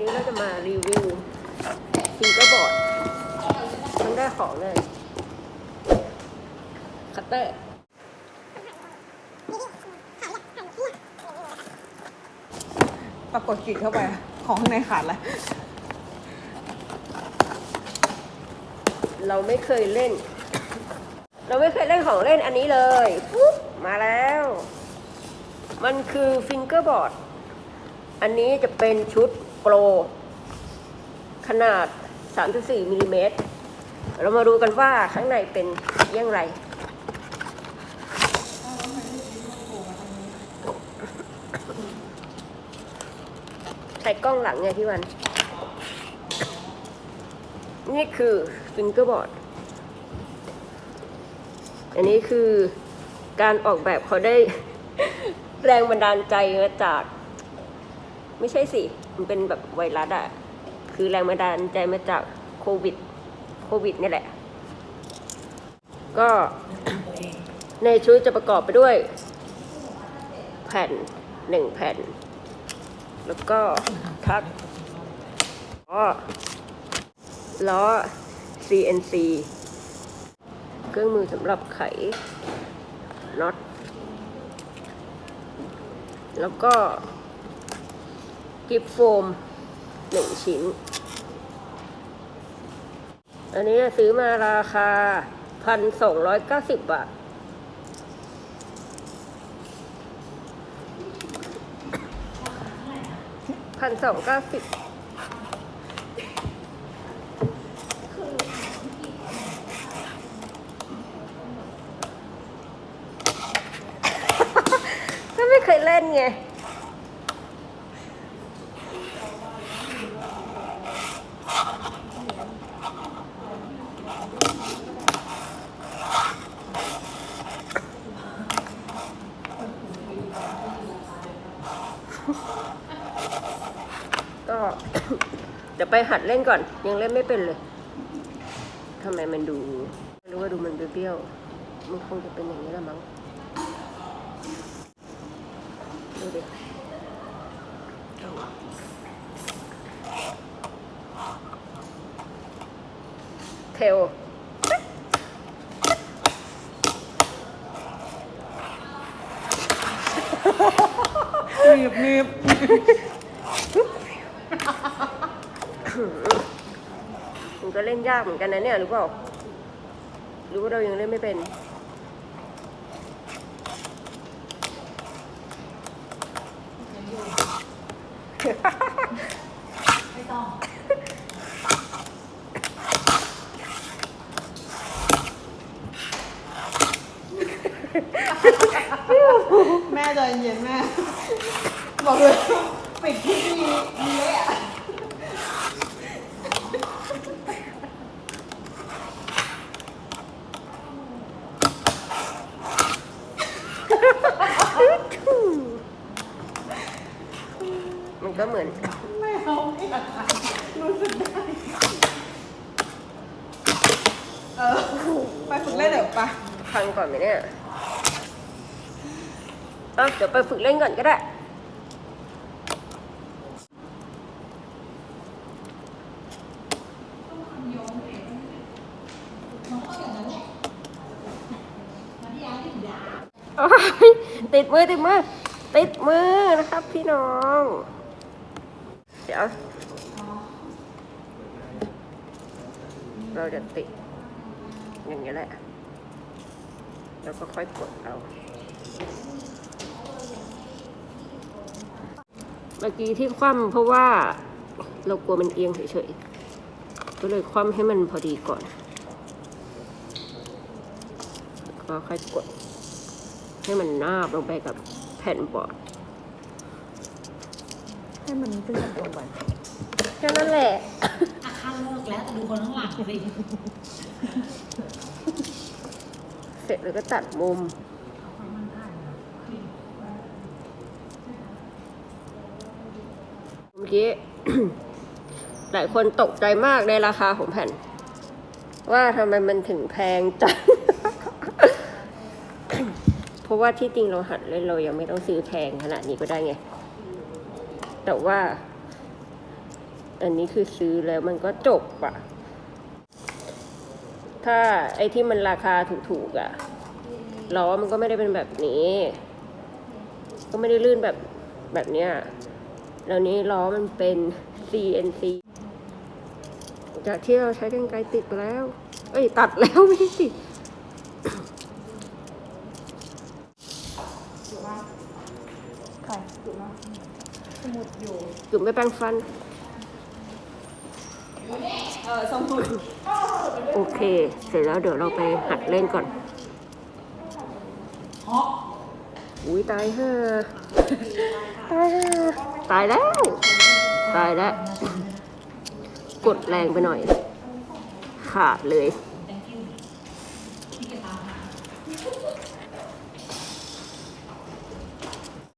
นี้เราจะมารีวิวฟิงเกอร์บอร์ดทั้งได้ของเลย คัตเตอร์ปรากฏกรีดเข้าไป ของข้างในขาดเลยเราไม่เคยเล่น เราไม่เคยเล่นของเล่นอันนี้เลยปุ๊บมาแล้ว มันคือฟิงเกอร์บอร์ด อันนี้จะเป็นชุด โปร ขนาด 3.4มิลลิเมตรเรามาดูกันว่าข้างในเป็นยังไงใช้กล้องหลังไงพี่วัน นี่คือฟิงเกอร์บอร์ด อันนี้คือการออกแบบเขาได้แรงบันดาลใจมาจาก ไม่ใช่สิ มันเป็นแบบไวรัสอะคือแรงบันดาลใจมาจากโควิด โควิดนี่แหละ ก็ในชุดจะประกอบไปด้วย แผ่นหนึ่งแผ่น แล้วก็ทักล้อล้อ CNC เครื่องมือสำหรับไขน็อตแล้วก็ กิฟโฟมหนึ่งชิ้น อันนี้ซื้อมาราคาพันสองร้อยเก้าสิบบาท พันสองเก้าสิบก็ไม่เคยเล่นไง เดี๋ยวไปหัดเล่นก่อน ยังเล่นไม่เป็นเลยทำไมมันดูรู้ว่าดูมันเบี้ยวๆมันคงจะเป็นอย่างนี้ละมั้งดูดิเทลหนีบหนีบ มันก็เล่นยากเหมือนกันนะเนี่ยหรือเปล่าหรือว่าเรายังเล่นไม่เป็นแม่ใจเย็นแม่ บอกเลยปิดที่มีมีเละ ก็เหมือนไม่เอาไม่อยากทำรู้สึกได้ เออ ไปฝึกเล่นเดี๋ยวปะพังก่อนไหมเนี่ยเอ้าเดี๋ยวไปฝึกเล่นก่อนก็ได้โอ๊ยติดมือติดมือติดมือนะครับพี่น้องเดี๋ยว เราจะติดอย่างนี้แหละ แล้วก็ค่อยกดเอา เมื่อกี้ที่คว่ำเพราะว่าเรากลัวมันเอียงเฉยๆ ก็เลยคว่ำให้มันพอดีก่อนแล้วก็ค่อยกด ให้มันนาบลงไปกับแผ่นบอร์ด ให้มันขึ้นตรงไปแค่นั้นแหละ อาคารเลิกแล้วแต่ดูคนข้างหลังสิเสร็จแล้วก็ตัดมุม เมื่อกี้ หลายคนตกใจมากในราคาของแผ่น ว่าทำไมมันถึงแพงจัง เพราะว่าที่จริงเราหัดเล่นเรายังไม่ต้องซื้อแพงขนาดนี้ก็ได้ไง แต่ว่า อันนี้คือซื้อแล้วมันก็จบอะถ้าไอ้ที่มันราคาถูกๆอะล้อมันก็ไม่ได้เป็นแบบนี้ ก็ไม่ได้ลื่นแบบแบบเนี้ยแล้วนี้ล้อมันเป็น CNC จากที่เราใช้กันไกรติดไปแล้ว เอ้ย ตัดแล้วไม่ใช่ติดอยู่ว่าใครอยู่ว่า สมุดอยู่จุ่มไม่แปรงฟัน เออสมุดโอเค เสร็จแล้วเดี๋ยวเราไปหัดเล่นก่อน อุ้ยตายห่าตายห่าตายแล้ว ตายแล้ว กดแรงไปหน่อย ขาดเลย